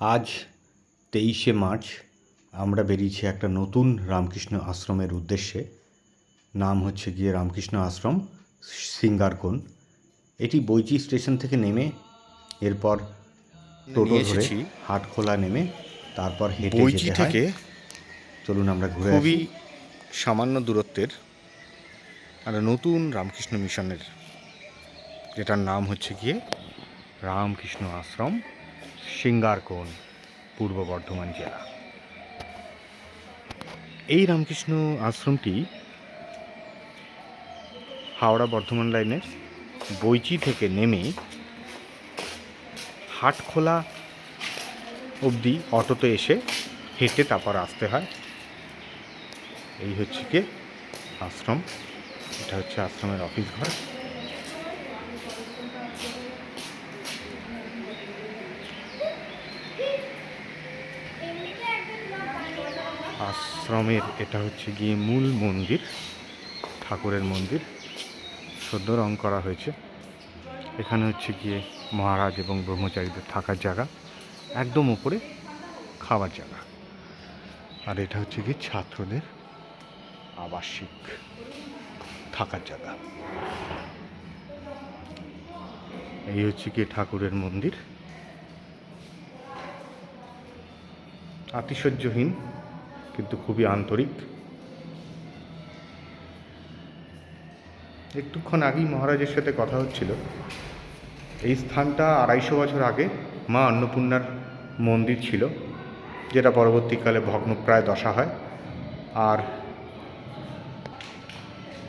আজ তেইশে মার্চ আমরা বেরিয়েছি একটা নতুন রামকৃষ্ণ আশ্রমের উদ্দেশ্যে। নাম হচ্ছে গিয়ে রামকৃষ্ণ আশ্রম সিঙ্গারকোন। এটি বইচি স্টেশন থেকে নেমে এরপর টোটো ধরে হাটখোলা নেমে তারপর হেঁটে যেতে থেকে চলুন আমরা ঘুরে খুবই সামান্য দূরত্বের একটা নতুন রামকৃষ্ণ মিশনের যেটার নাম হচ্ছে গিয়ে রামকৃষ্ণ আশ্রম। সিঙ্গারকোন পূর্ব বর্ধমান জেলা। এই রামকৃষ্ণ আশ্রমটি হাওড়া বর্ধমান লাইনের বইচি থেকে নেমে হাটখোলা অবধি অটোতে এসে হেঁটে তারপর আসতে হয়। এই হচ্ছে কি আশ্রম? এটা হচ্ছে আশ্রমের অফিস ঘর। আশ্রমের, এটা হচ্ছে গিয়ে মূল মন্দির, ঠাকুরের মন্দির। সদ্য রং করা হয়েছে। এখানে হচ্ছে গিয়ে মহারাজ এবং ব্রহ্মচারীদের থাকার জায়গা, একদম উপরে খাওয়ার জায়গা। আর এটা হচ্ছে গিয়ে ছাত্রদের আবাসিক থাকার জায়গা। এই হচ্ছে কি ঠাকুরের মন্দির। আতিশয্যহীন কিন্তু খুবই আন্তরিক। একটুক্ষণ আগেই মহারাজের সাথে কথা হচ্ছিল। এই স্থানটা আড়াইশো বছর আগে মা অন্নপূর্ণার মন্দির ছিল, যেটা পরবর্তীকালে ভগ্নপ্রায় দশা হয়। আর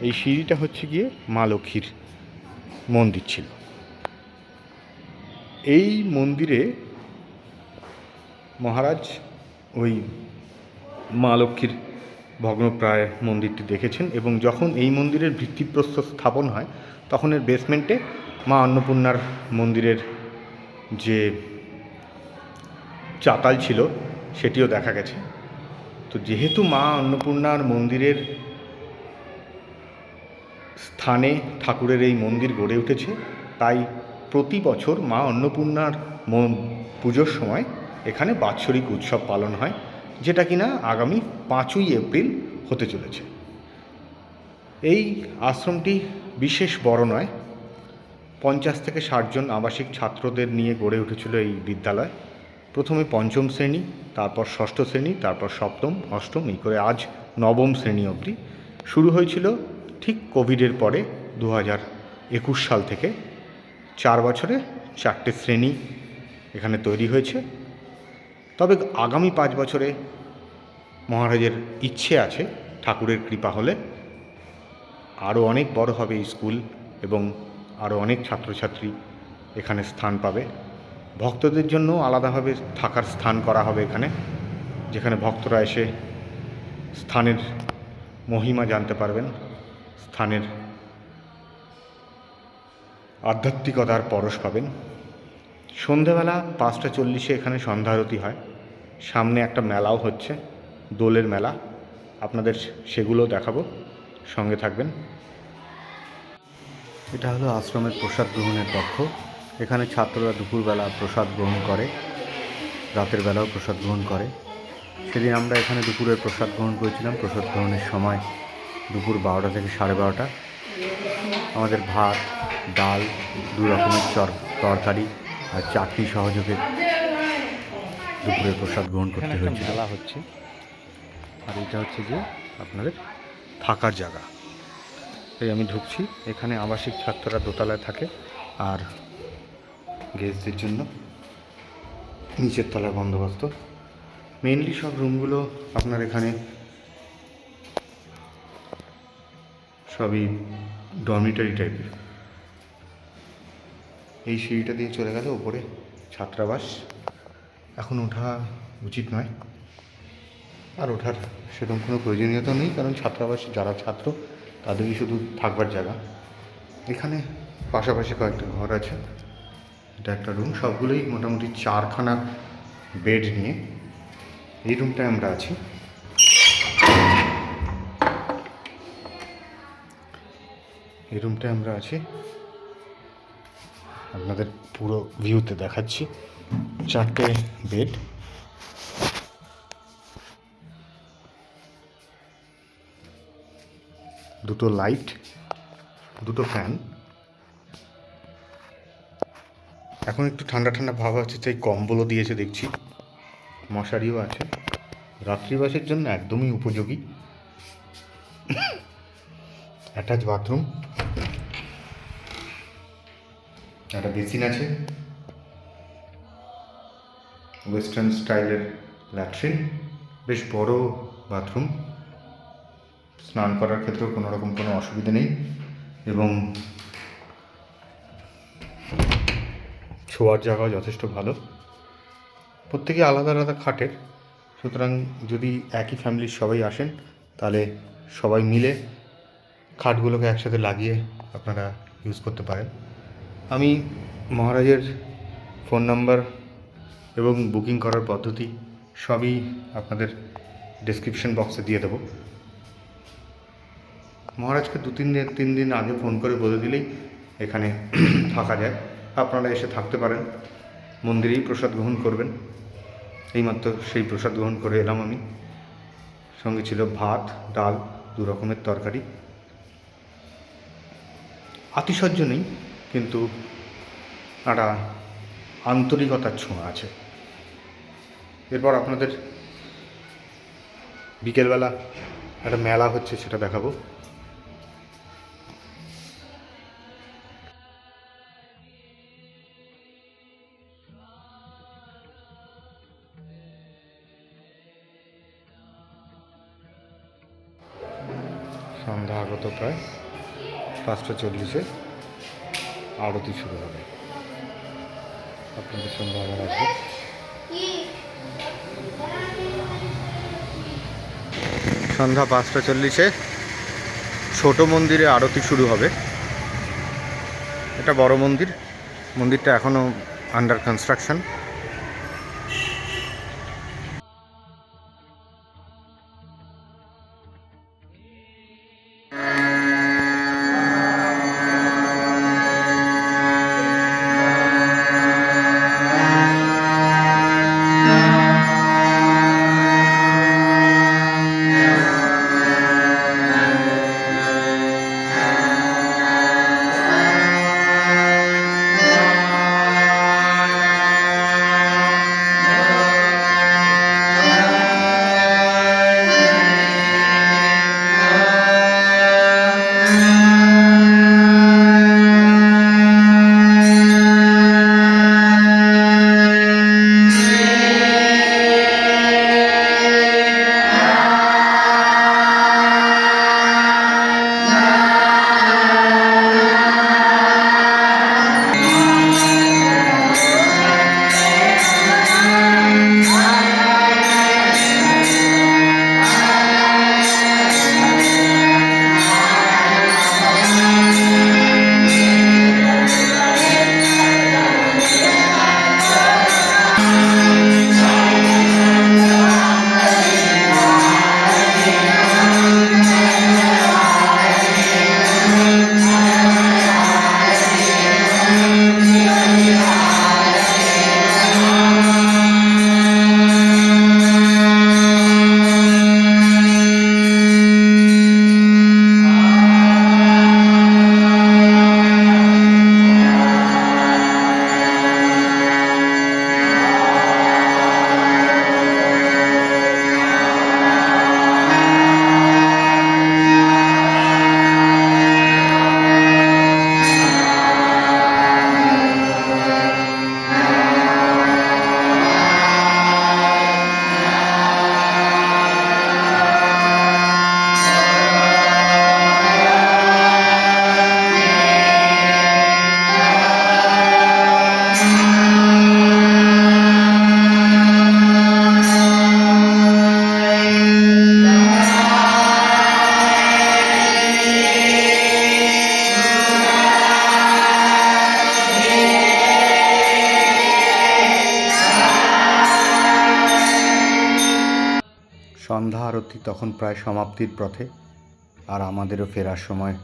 এই সিঁড়িটা হচ্ছে গিয়ে মা লক্ষ্মীর মন্দির ছিল। এই মন্দিরে মহারাজ ওই মা লক্ষ্মীর ভগ্নপ্রায় মন্দিরটি দেখেছেন এবং যখন এই মন্দিরের ভিত্তিপ্রস্তর স্থাপন হয়, তখন এর বেসমেন্টে মা অন্নপূর্ণার মন্দিরের যে চাতাল ছিল, সেটিও দেখা গেছে। তো যেহেতু মা অন্নপূর্ণার মন্দিরের স্থানে ঠাকুরের এই মন্দির গড়ে উঠেছে, তাই প্রতি বছর মা অন্নপূর্ণার পুজোর সময় এখানে বাৎসরিক উৎসব পালন হয়। যেটা কিনা আগামী পাঁচই এপ্রিল হতে চলেছে। এই আশ্রমটি বিশেষ বড় নয়, পঞ্চাশ থেকে ষাটজন আবাসিক ছাত্রদের নিয়ে গড়ে উঠেছিল এই বিদ্যালয়। প্রথমে পঞ্চম শ্রেণি, তারপর ষষ্ঠ শ্রেণি, তারপর সপ্তম, অষ্টম, এই করে আজ নবম শ্রেণি অবধি। শুরু হয়েছিল ঠিক কোভিডের পরে দু হাজার একুশ সাল থেকে। চার বছরে চারটে শ্রেণি এখানে তৈরি হয়েছে। তবে আগামী পাঁচ বছরে মহারাজের ইচ্ছে আছে ঠাকুরের কৃপা হলে আরও অনেক বড় হবে স্কুল এবং আরও অনেক ছাত্রছাত্রী এখানে স্থান পাবে। ভক্তদের জন্য আলাদাভাবে থাকার স্থান করা হবে এখানে, যেখানে ভক্তরা এসে স্থানের মহিমা জানতে পারবেন, স্থানের আধ্যাত্মিকতার পরশ পাবেন। সন্ধেবেলা পাঁচটা চল্লিশে এখানে সন্ধ্যা আরতি হয়। সামনে একটা মেলাও হচ্ছে, দোলের মেলা। আপনাদের সেগুলো দেখাবো, সঙ্গে থাকবেন। এটা হলো আশ্রমের প্রসাদ গ্রহণের কক্ষ। এখানে ছাত্ররা দুপুরবেলা প্রসাদ গ্রহণ করে, রাতের বেলাও প্রসাদ গ্রহণ করে। সেদিন আমরা এখানে দুপুরের প্রসাদ গ্রহণ করেছিলাম। প্রসাদ গ্রহণের সময় দুপুর বারোটা থেকে সাড়ে বারোটা। আমাদের ভাত, ডাল দু রকমের চর তরকারি আর চাটনি সহযোগে দুপুরের প্রসাদ গ্রহণ করতে হয়েছিল। মেলা হচ্ছে। আর এটা হচ্ছে যে আপনাদের থাকার জায়গা। এই আমি ঢুকছি। এখানে আবাসিক ছাত্ররা দোতলায় থাকে আর গেস্টদের জন্য নিচের তলায় বন্দোবস্ত। মেনলি সব রুমগুলো আপনার এখানে সবই ডরমিটারি টাইপের এই সিঁড়িটা দিয়ে চলে গেলে ওপরে, ছাত্রাবাস। এখন ওঠা উচিত নয়। আর ওঠার সেরকম কোনো প্রয়োজনীয়তা নেই, কারণ ছাত্রাবাসে যারা ছাত্র, তাদেরই শুধু থাকবার জায়গা। এখানে পাশাপাশি কয়েকটা ঘর আছে। এটা একটা রুম সবগুলোই মোটামুটি চারখানা বেড নিয়ে। এই রুমটায় আমরা আছি। এই রুমটায় আমরা আছি। আপনাদের পুরো ভিউতে দেখাচ্ছি। চারটে বেড দুটো লাইট দুটো ফ্যান এখন একটু ঠান্ডা ঠান্ডা ভাব আছে তাই কম্বলও দিয়েছে দেখছি। মশারিও আছে। রাত্রিবাসের জন্য একদমই উপযোগী। অ্যাটাচ বাথরুম একটা বেসিন আছে। ওয়েস্টার্ন স্টাইলের ল্যাট্রিন বেশ বড় বাথরুম স্নান করার ক্ষেত্রেও কোনো রকম কোনো অসুবিধা নেই এবং শোয়ার জায়গাও যথেষ্ট ভালো। প্রত্যেকে আলাদা আলাদা খাটের। সুতরাং যদি একই ফ্যামিলির সবাই আসেন, তাহলে সবাই মিলে খাটগুলোকে একসাথে লাগিয়ে আপনারা ইউজ করতে পারেন। আমি মহারাজের ফোন নাম্বার এবং বুকিং করার পদ্ধতি সবই আপনাদের ডেসক্রিপশন বক্সে দিয়ে দেবো। মহারাজকে দু তিন দিন তিন দিন আগে ফোন করে বলে দিলেই এখানে থাকা যায়। আপনারা এসে থাকতে পারেন, মন্দিরেই প্রসাদ গ্রহণ করবেন। এইমাত্র সেই প্রসাদ গ্রহণ করে এলাম আমি। সঙ্গে ছিল ভাত, ডাল, দু রকমের তরকারি। আতিশয্য নেই। কিন্তু একটা আন্তরিকতার ছোঁয়া আছে। এরপর আপনাদের বিকেলবেলা একটা মেলা হচ্ছে, সেটা দেখাবো। সন্ধ্যা আগত প্রায় পাঁচটা চল্লিশে। আরতি শুরু হবে। আপনাদের সঙ্গে আবার আসবে। সন্ধ্যা পাঁচটা চল্লিশে ছোট মন্দিরে আরতি শুরু হবে। এটা বড় মন্দির। মন্দিরটা এখনও আন্ডার কনস্ট্রাকশন সন্ধ্যা আরতি তখন প্রায় সমাপ্তির পথে আর আমাদেরও ফেরার সময়।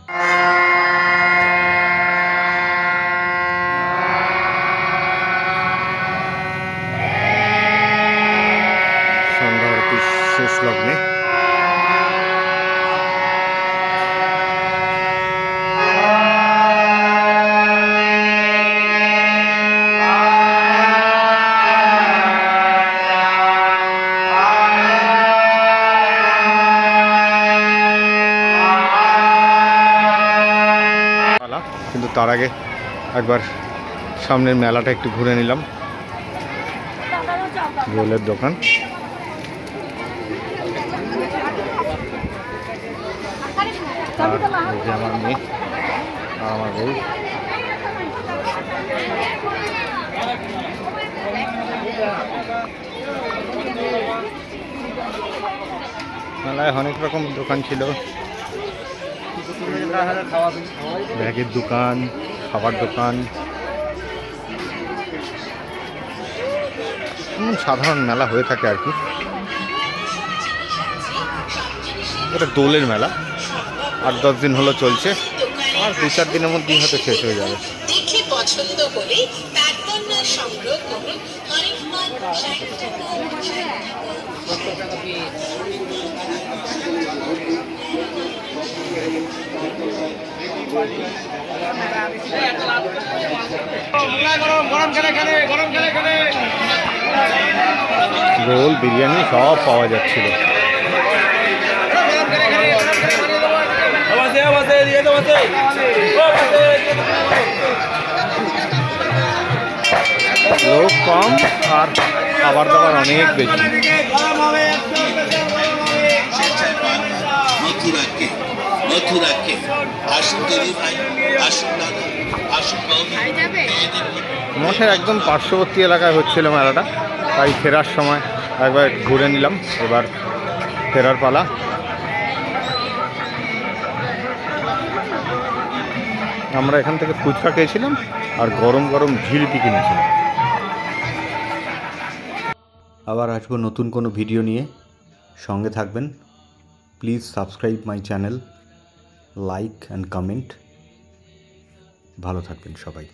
তার আগে একবার সামনের মেলাটা একটু ঘুরে নিলাম। রোলের দোকান। আমার মেয়ে আর আমার বউ। মেলায় অনেক রকম দোকান ছিল। ব্যাগের দোকান, খাবার দোকান। সাধারণ মেলা হয়ে থাকে আর কি। এটা দোলের মেলা। আট, দশ দিন হলো চলছে। আর দু চার দিনের মধ্যেই হয়তো শেষ হয়ে যাবে। সংগ্রহ করুন। রোল বিরিয়ানি সব পাওয়া যাচ্ছিল। লোক কম আর খাবার দাবার অনেক বেশি। মথুরাকে মথুরাকে আসুন দিদি ভাই আসুন দাদা মঠের একদম পার্শ্ববর্তী এলাকায় হচ্ছিল মেলাটা। তাই ফেরার সময় একবার ঘুরে নিলাম। এবার ফেরার পালা। আমরা এখান থেকে ফুচকা খেয়েছিলাম আর গরম গরম জিলিপি কিনেছিলাম আবার আসব নতুন কোনো ভিডিও নিয়ে। সঙ্গে থাকবেন। Please subscribe my channel like and comment ভালো থাকবেন সবাই।